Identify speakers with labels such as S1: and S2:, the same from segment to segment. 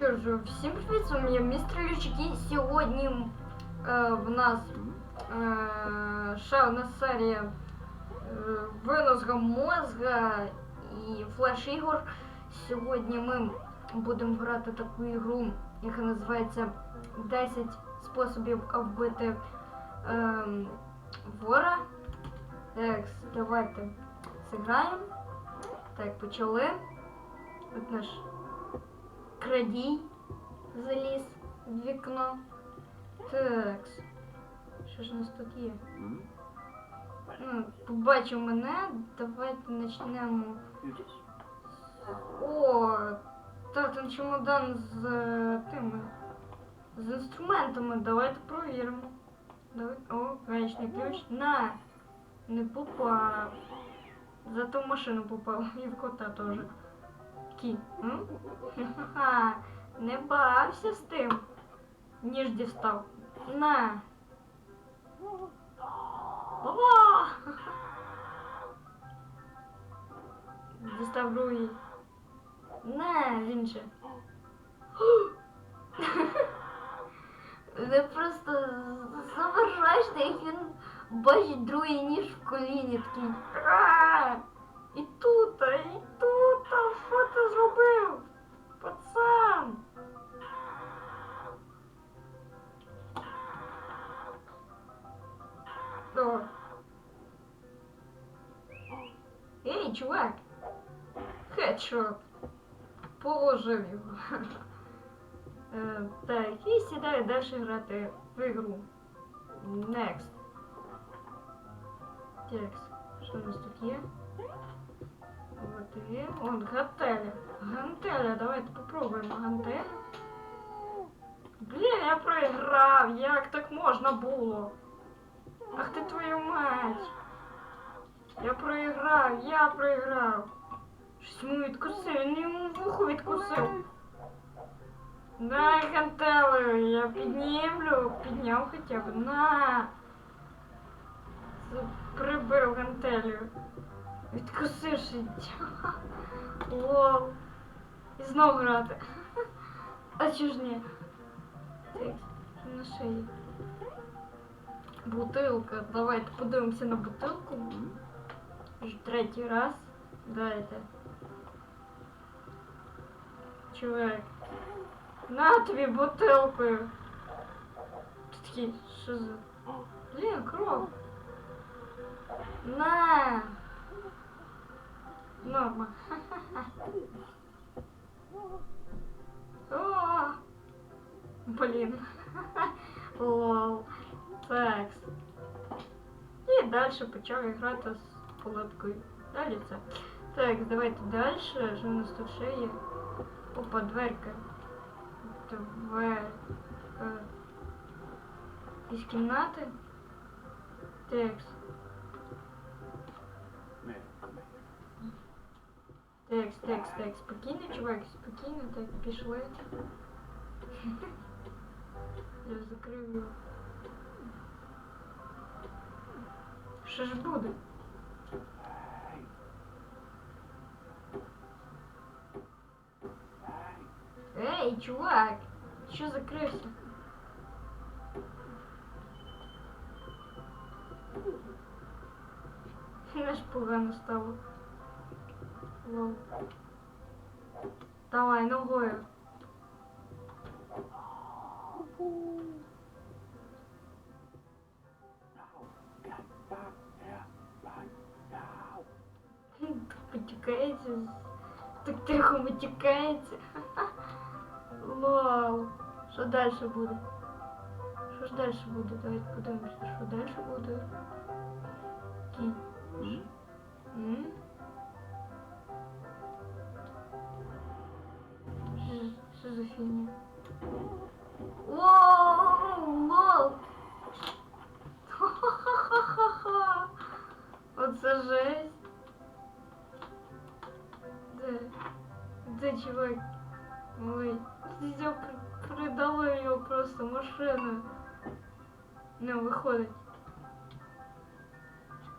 S1: Ж, всім привіт, з вами я містер Лючик і сьогодні е, в нас е, ще одна серія е, винозга мозга і флеш ігор. Сьогодні ми будемо грати таку ігру, яка називається 10 способів вбити е, вора. Так, давайте зіграємо. Так, почали. От наш крадій заліз в вікно. Так. Що ж у нас тут є? Ну, побачив мене, давайте почнемо. О, та там чемодан з е, тими. З інструментами. Давайте провіримо. Давай. О, гаечний ключ. На! Не попав. Зато в машину попав. І в кота теж. Кінь. М? Ха-ха. Не бався з тим. Ніж дістав. На. Ова! Дістав другий. На, він же. Ви просто заважаєте, як він бачить другий ніж в коліні такий. «А!» І тут, і тут, що ти зробив? Пацан. О. Ей, чувак. Хедшот. Положив його. Е, так, і сідаю далі грати в ігру. Next. Текст. Що у нас тут є? Вот є. Он гантеля. Гантеля, давайте попробуємо гантеля. Блін, я проіграв. Як так можна було? Ах ти твою мать. Я проіграв, я проіграв. Щось йому відкусив, він йому вухо відкусив. Дай гантелю, я піднімлю, підняв хоча б. На. Прибив гантелю. Відкусив ще. Лол. І знов грати. А чого ж ні? Так, що на шиї. Бутилка. Давайте подивимося на бутилку. Вже третій раз. Дайте. Чувак. На тобі бутилкою. Ти такий, що за... Блін, кров. На. Норма. О! Блін. Лол. Секс. І далі почав грати з полоткою. Далі це. Так, давайте далі. Що у нас тут ще є? Опа, дверка. Дверка. Із кімнати. Текс. Текс, текс, текс. Спокійно, чувак, спокійно, так, пішли. Я закрив його. Що ж буде? Ей, чувак! Що закрився? Аж погано стало. Лол. Давай, ногою. Потікається. Так тихо витікається. Лол. Що далі буде? Що ж далі буде? Давайте подивимося, що далі буде. Кінь. М? Що за фігня? Воу, лол! Ха-ха-ха-ха-ха! Оце жесть! Де? Де чувак? Ой, я при- придала його просто машиною. Не виходить.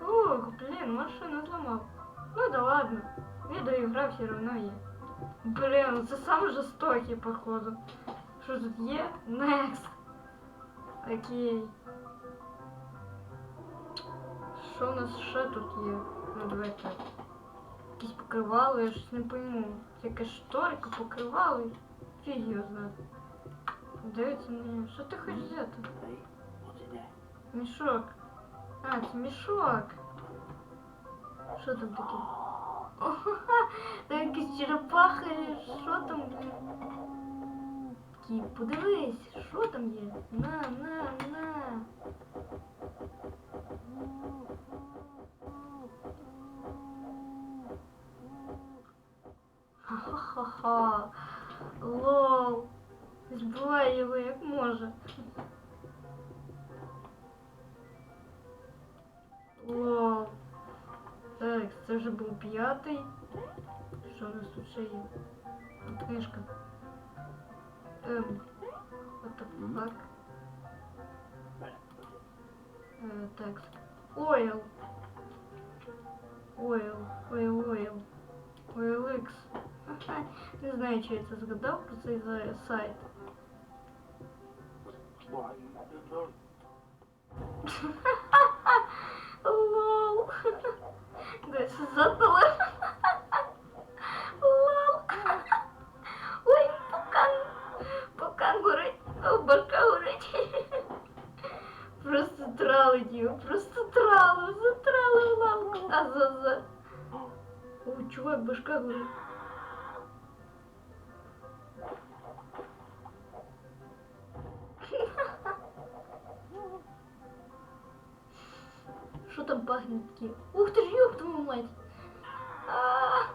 S1: Ох, блін, машину зламав. Ну да ладно. Відеоігра все одно є. Блін, ну це саме жорстокі, походу. Що тут є? Next. Окей. Що у нас ще тут є? Ну давайте. Якісь покривали, я щось не пойму. Це якась шторка, покривали. Фіг його знає. Дивиться мені. Що ти хочеш взяти? Мішок. А, це мішок. Що там таке? Якась черепаха, що там, блін? Такий, подивись, що там є? На, на, на. П'ятий. Що у нас тут ще є? Тут книжка. Ем. The fuck? Е, текст. Ойл. Ойл. Ойл, ойл. OLX. Ха-ха. Не знаю, чи я це згадав про цей за- сайт. Лол. Таке? Ух ти ж ёб твою мать! А!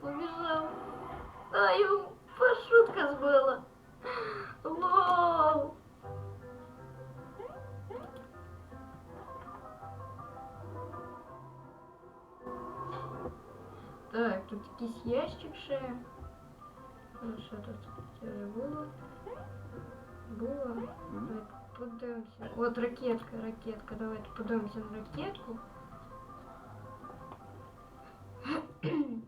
S1: Побежал. А, его шутка сбила. Лол. Так, тут якийсь ящик ще. Ну, що тут? Це вже було. Було. Давайте подивимося. От ракетка, ракетка. Давайте подивимося на ракетку.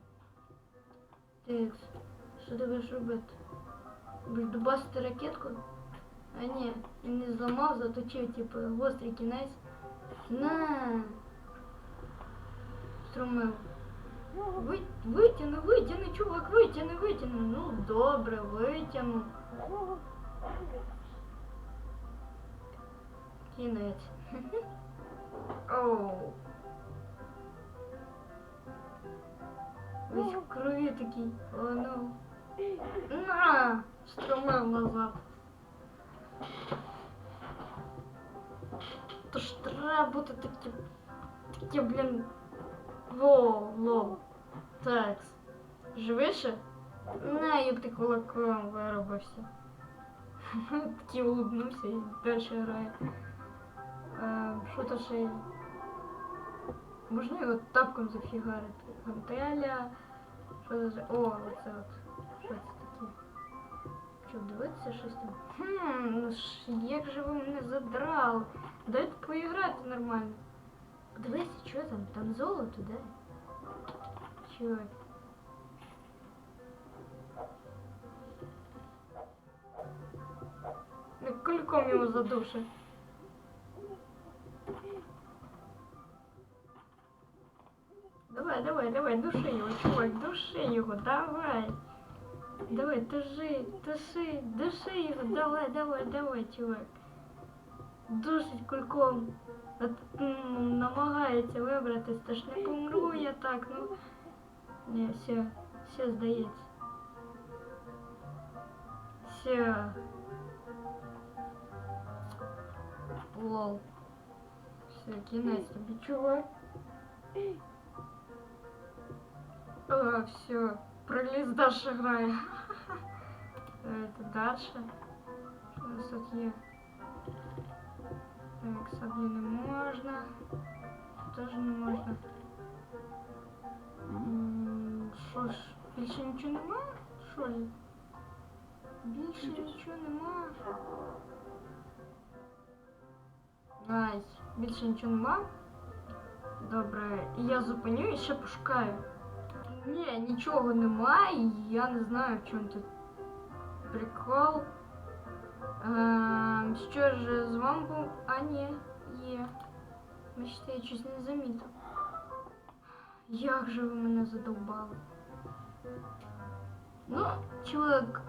S1: Так, що ти будеш робити? Будеш дубасити ракетку? А ні, він не зламав, заточив, типу, гострий кінець. На! Струмив. Ви, витягни, витягни, чувак, витягни, витягни. Ну, добре, витягну. Кінець. Оу. Весь в крові такий. О, ну. На! Струмив назад. То ж треба бути такі. Такі, блін. Во, лол. Так. Живіше? На, їб ти кулаком виробився. Такий улыбнувся і далі грає. Що то ще? є? Можна тапком зафігарити? Гантеля. Що це? за- О, оце от. Що це таке? Що, дивитися щось там? Хм, ну ж, як же ви мене задрали. Дайте поіграти нормально. Подивися, що там? Там золото, да? Чувак. Кульком його задуше. Давай, давай, давай, души його, чувак, души його, давай. Давай, души, души, души його, давай, давай, давай, чувак. Душить кульком. От, м, намагається вибратись, та ж не помру я так, ну. Не, все, все здається. Все. Лол. Все, кінець тобі, чувак. О, все. Проліз дальше грає. Давайте дальше. Що у нас тут є? Так, саблі не можна. Теж не можна. М, Що ж, більше нічого нема? Що ли? Більше нічого нема. Найс. Більше нічого нема. Добре, і я зупиню і ще пошукаю. Ні, нічого немає, я не знаю, в чому тут прикол. Ем, що ж, з вами був. А, ні, є. Бачите, я щось не замітив. Як же ви мене задовбали? Ну, чувак,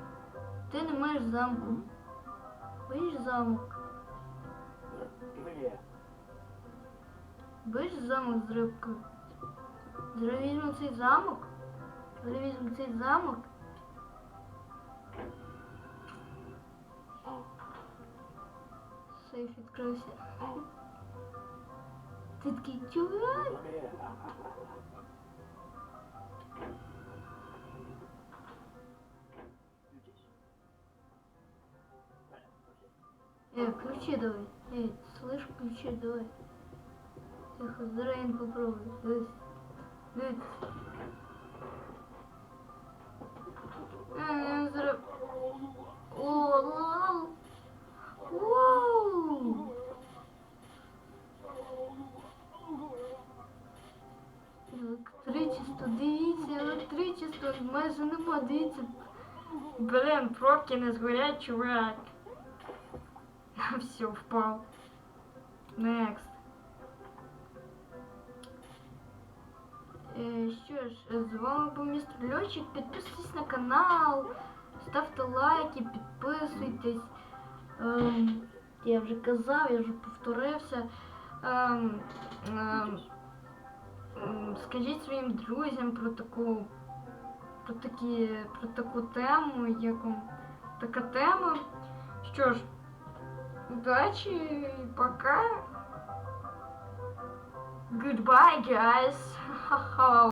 S1: ти не маєш замку. Боїш замок. Боїш замок з рибкою. Зараз візьму цей замок. Зараз візьму цей замок. Сейф відкрився. Ти такий чувак. Э, ключи давай. Эй, слышь, ключи давай. Тихо, зараз він попробуй. Електричество, дивіться, електричество майже нема, дивіться. Блин, пробки не згорять, чувак. Все, впав. Next. Що ж, з вами був містер Льотчик. Підписуйтесь на канал, ставте лайки, підписуйтесь. Ем, я вже казав, я вже повторився. Ем, ем, скажіть своїм друзям про таку, про такі, про таку тему, як така тема. Що ж, удачі, пока. Goodbye, guys. Ха-ха.